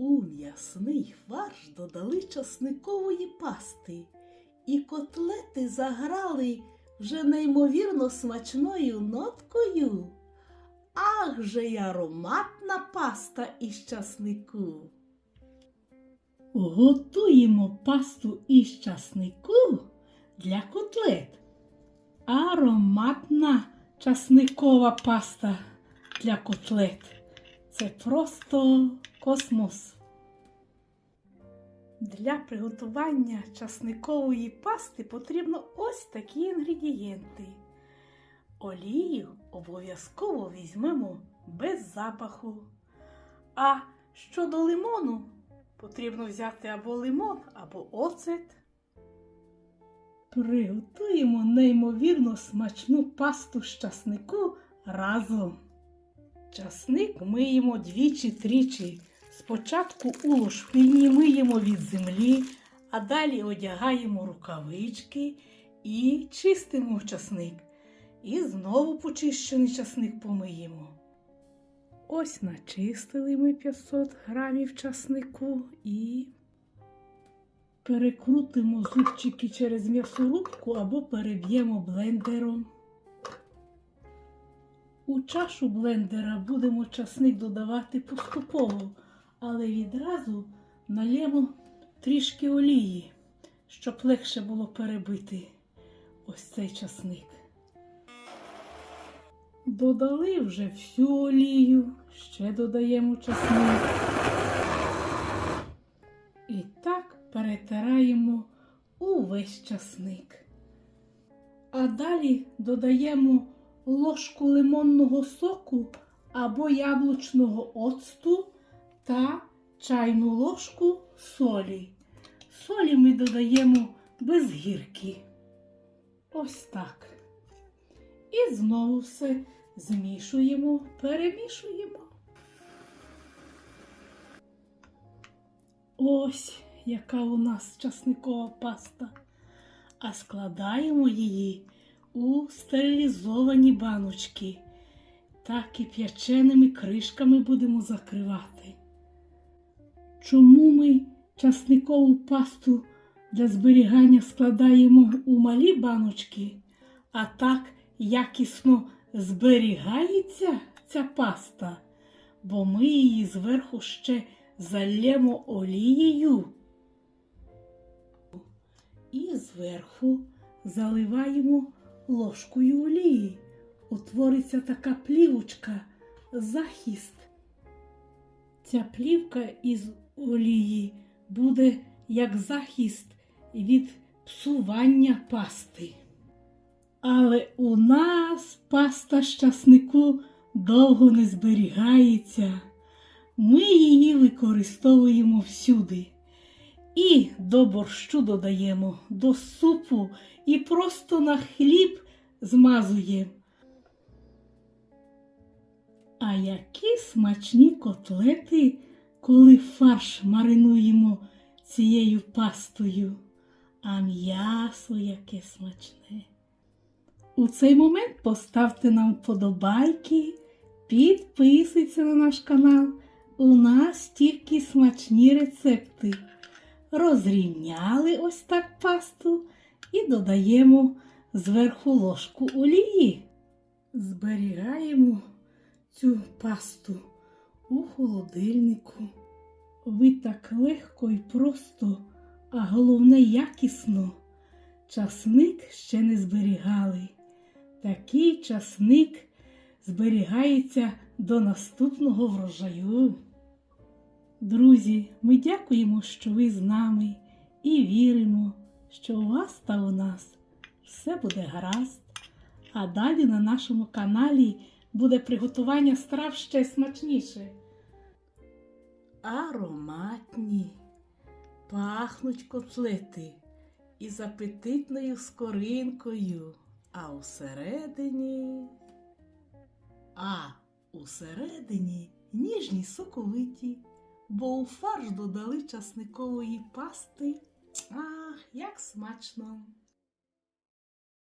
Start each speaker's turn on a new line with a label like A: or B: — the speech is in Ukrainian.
A: У м'ясний фарш додали часникової пасти, і котлети заграли вже неймовірно смачною ноткою. Ах же й ароматна паста із часнику. Готуємо пасту із часнику для котлет. Ароматна часникова паста для котлет. Це просто космос. Для приготування часникової пасти потрібно ось такі інгредієнти. Олію обов'язково візьмемо без запаху. А щодо лимону, потрібно взяти або лимон, або оцет. Приготуємо неймовірно смачну пасту з часнику разом. Часник миємо двічі-тричі. Спочатку у лушпині миємо від землі, а далі одягаємо рукавички і чистимо часник. І знову почищений часник помиємо. Ось начистили ми 500 грамів часнику і перекрутимо зубчики через м'ясорубку або переб'ємо блендером. У чашу блендера будемо часник додавати поступово, але відразу налємо трішки олії, щоб легше було перебити ось цей часник. Додали вже всю олію, ще додаємо часник. І так перетираємо увесь часник. А далі додаємо ложку лимонного соку або яблучного оцту та чайну ложку солі. Солі ми додаємо без гірки. Ось так. І знову все змішуємо, перемішуємо. Ось яка у нас часникова паста. А складаємо її у стерилізовані баночки та кип'яченими кришками будемо закривати. Чому ми часникову пасту для зберігання складаємо у малі баночки, а так якісно зберігається ця паста, бо ми її зверху ще залємо олією. І зверху заливаємо ложкою олії. Утвориться така плівочка, захист. Ця плівка із олії буде як захист від псування пасти. Але у нас паста з часнику довго не зберігається. Ми її використовуємо всюди. І до борщу додаємо, до супу і просто на хліб змазуємо. А які смачні котлети, коли фарш маринуємо цією пастою, а м'ясо яке смачне. У цей момент поставте нам вподобайки, підписуйтесь на наш канал. У нас тільки смачні рецепти. Розрівняли ось так пасту і додаємо зверху ложку олії. Зберігаємо цю пасту у холодильнику. Ви так легко і просто, а головне якісно. Часник ще не зберігали. Такий часник зберігається до наступного врожаю. Друзі, ми дякуємо, що ви з нами і віримо, що у вас та у нас все буде гаразд. А далі на нашому каналі буде приготування страв ще смачніше. Ароматні, пахнуть котлети із апетитною скоринкою, а усередині, а усередині ніжні соковиті, бо у фарш додали часникової пасти. Ах, як смачно!